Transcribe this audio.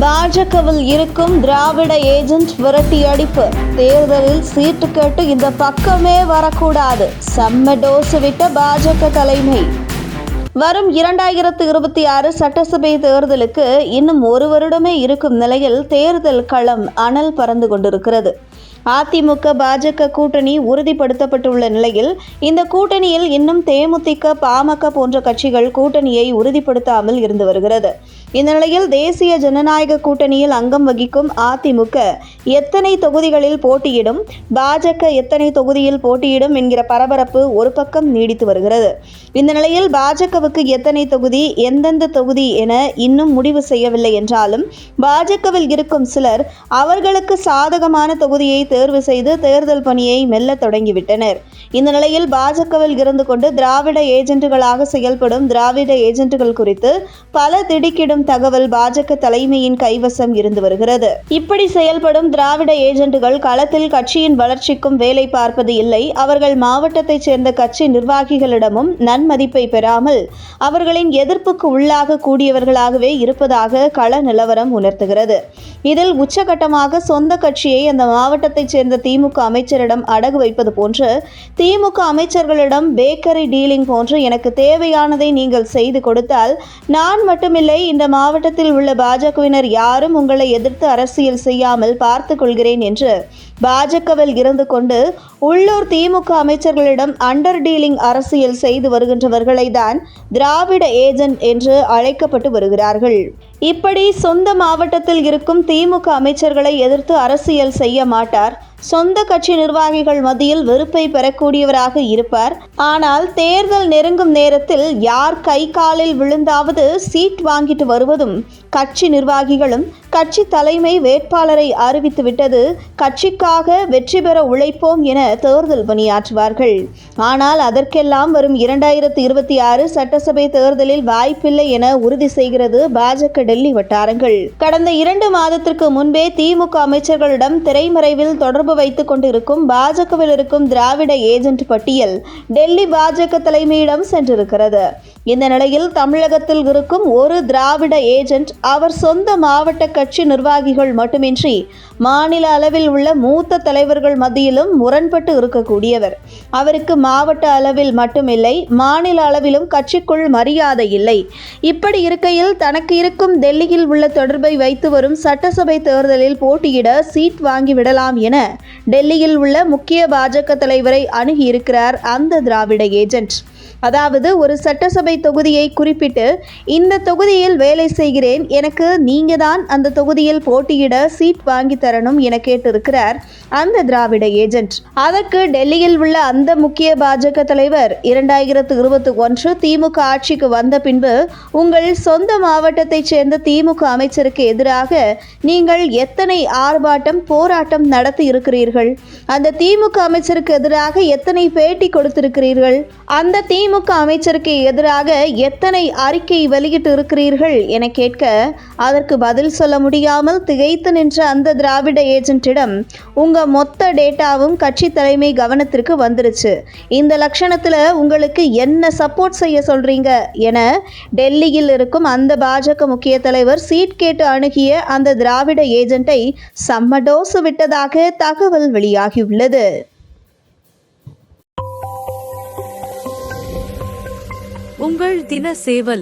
பாஜகவில் இருக்கும் திராவிட ஏஜென்ட் விரட்டி அடிப்பு. தேர்தலில் சீட்டு கேட்டு இந்த பக்கமே வரக்கூடாது. செம்ம டோசு விட்ட பாஜக தலைமை. வரும் இரண்டாயிரத்து இருபத்தி ஆறு சட்டசபை தேர்தலுக்கு இன்னும் ஒரு வருடமே இருக்கும் நிலையில் தேர்தல் களம் அனல் பறந்து கொண்டிருக்கிறது. அதிமுக பாஜக கூட்டணி உறுதிப்படுத்தப்பட்டுள்ள நிலையில் இந்த கூட்டணியில் இன்னும் தேமுதிக பாமக போன்ற கட்சிகள் கூட்டணியை உறுதிப்படுத்தாமல் இருந்து வருகிறது. இந்த நிலையில் தேசிய ஜனநாயக கூட்டணியில் அங்கம் வகிக்கும் அதிமுக எத்தனை தொகுதிகளில் போட்டியிடும் பாஜக எத்தனை தொகுதியில் போட்டியிடும் என்கிற பரபரப்பு ஒரு பக்கம் நீடித்து வருகிறது. இந்த நிலையில் பாஜகவுக்கு எத்தனை தொகுதி எந்தெந்த தொகுதி என இன்னும் முடிவு செய்யவில்லை என்றாலும் பாஜகவில் இருக்கும் சிலர் அவர்களுக்கு சாதகமான தொகுதியை தேர்வு செய்து தேர்தல் பணியை மெல்ல தொடங்கிவிட்டனர். இந்த நிலையில் பாஜகவில் இருந்து கொண்டு திராவிட ஏஜென்ட்டுகளாக செயல்படும் திராவிட ஏஜென்ட்டுகள் குறித்து பல திடுக்கிடும் தகவல் பாஜக தலைமையின் கைவசம் இருந்து வருகிறது. இப்படி செயல்படும் திராவிட ஏஜென்ட்டுகள் களத்தில் கட்சியின் வளர்ச்சிக்கும் வேலை பார்ப்பது இல்லை. அவர்கள் மாவட்டத்தைச் சேர்ந்த கட்சி நிர்வாகிகளிடமும் நன்மதிப்பை பெறாமல் அவர்களின் எதிர்ப்புக்கு உள்ளாக கூடியவர்களாகவே இருப்பதாக கள நிலவரம் உணர்த்துகிறது. இதில் உச்சகட்டமாக சொந்த கட்சியை அந்த மாவட்டத்தைச் சேர்ந்த திமுக அமைச்சரிடம் அடகு வைப்பது போன்று திமுக அமைச்சர்களிடம் பேக்கரி டீலிங் போன்று எனக்கு தேவையானதை நீங்கள் செய்து கொடுத்தால் நான் மட்டுமில்லை இந்த மாவட்டத்தில் உள்ள பாஜகவினர் யாரும் உங்களை எதிர்த்து அரசியல் செய்யாமல் பார்த்து கொள்கிறேன் என்று பாஜகவில் இருந்து கொண்டு உள்ளூர் திமுக அமைச்சர்களிடம் அண்டர் டீலிங் அரசியல் செய்து வருகின்றவர்களை தான் திராவிட ஏஜென்ட் என்று அழைக்கப்பட்டு வருகிறார்கள். இப்படி சொந்த மாவட்டத்தில் இருக்கும் திமுக அமைச்சர்களை எதிர்த்து அரசியல் செய்ய மாட்டார். சொந்த கட்சி நிர்வாகிகள் மத்தியில் வெறுப்பை பெறக்கூடியவராக இருப்பார். ஆனால் தேர்தல் நெருங்கும் நேரத்தில் யார் கை காலில் விழுந்தாவது சீட் வாங்கிட்டு வருவதும் கட்சி நிர்வாகிகளும் கட்சி தலைமை வேட்பாளரை அறிவித்துவிட்டது. கட்சிக்காக வெற்றி பெற உழைப்போம் என தேர்தல் பணியாற்றுவார்கள். ஆனால் அதற்கெல்லாம் வரும் இரண்டாயிரத்து இருபத்தி ஆறு சட்டசபை தேர்தலில் வாய்ப்பில்லை என உறுதி செய்கிறது பாஜக டெல்லி வட்டாரங்கள். கடந்த இரண்டு மாதத்திற்கு முன்பே திமுக அமைச்சர்களிடம் திரைமறைவில் தொடர்பு வைத்துக் கொண்டிருக்கும் பாஜகவில் இருக்கும் திராவிட ஏஜென்ட் பட்டியல் டெல்லி பாஜக தலைமையிடம் சென்றிருக்கிறது. இந்த நிலையில் தமிழகத்தில் இருக்கும் ஒரு திராவிட ஏஜென்ட் அவர் சொந்த மாவட்ட கட்சி நிர்வாகிகள் மட்டுமின்றி மாநில அளவில் உள்ள மூத்த தலைவர்கள் மத்தியிலும் முரண்பட்டு இருக்கக்கூடியவர். அவருக்கு மாவட்ட அளவில் மட்டுமில்லை மாநில அளவிலும் கட்சிக்குள் மரியாதை இல்லை. இப்படி இருக்கையில் தனக்கு இருக்கும் டெல்லியில் உள்ள தொடர்பை வைத்து வரும் சட்டசபை தேர்தலில் போட்டியிட சீட் வாங்கிவிடலாம் என டெல்லியில் உள்ள முக்கிய பாஜக தலைவரை அணுகியிருக்கிறார் அந்த திராவிட ஏஜென்ட். அதாவது ஒரு சட்டசபை தொகுதியை குறிப்பிட்டு இந்த தொகுதியில் வேலை செய்கிறேன் எனக்கு நீங்க தான் அந்த தொகுதியில் போட்டியிட சீட் வாங்கி தரணும் என கேட்டிருக்கிறார் அந்த திராவிட ஏஜென்ட். அதற்கு டெல்லியில் உள்ள அந்த முக்கிய பாஜக தலைவர் இரண்டாயிரத்து இருபத்தி ஒன்று திமுக ஆட்சிக்கு வந்த பின்பு உங்கள் சொந்த மாவட்டத்தைச் சேர்ந்த திமுக அமைச்சருக்கு எதிராக நீங்கள் எத்தனை ஆர்ப்பாட்டம் போராட்டம் நடத்தி இருக்கிறீர்கள்? அந்த திமுக அமைச்சருக்கு எதிராக எத்தனை பேட்டி கொடுத்திருக்கிறீர்கள்? அந்த திமுக அமைச்சருக்கு எதிராக எத்தனை அறிக்கை வெளியிட்டு இருக்கிறீர்கள் என கேட்க அதற்கு பதில் சொல்ல முடியாமல் திகைத்து நின்ற அந்த திராவிட ஏஜென்ட்டிடம் உங்கள் மொத்த டேட்டாவும் கட்சி தலைமை கவனத்திற்கு வந்துருச்சு. இந்த லட்சணத்தில் உங்களுக்கு என்ன சப்போர்ட் செய்ய சொல்றீங்க? என டெல்லியில் இருக்கும் அந்த பாஜக முக்கிய தலைவர் சீட் கேட்டு அணுகிய அந்த திராவிட ஏஜென்ட்டை செம்ம டோசு விட்டதாக தகவல் வெளியாகியுள்ளது. உங்கள் தின சேவல்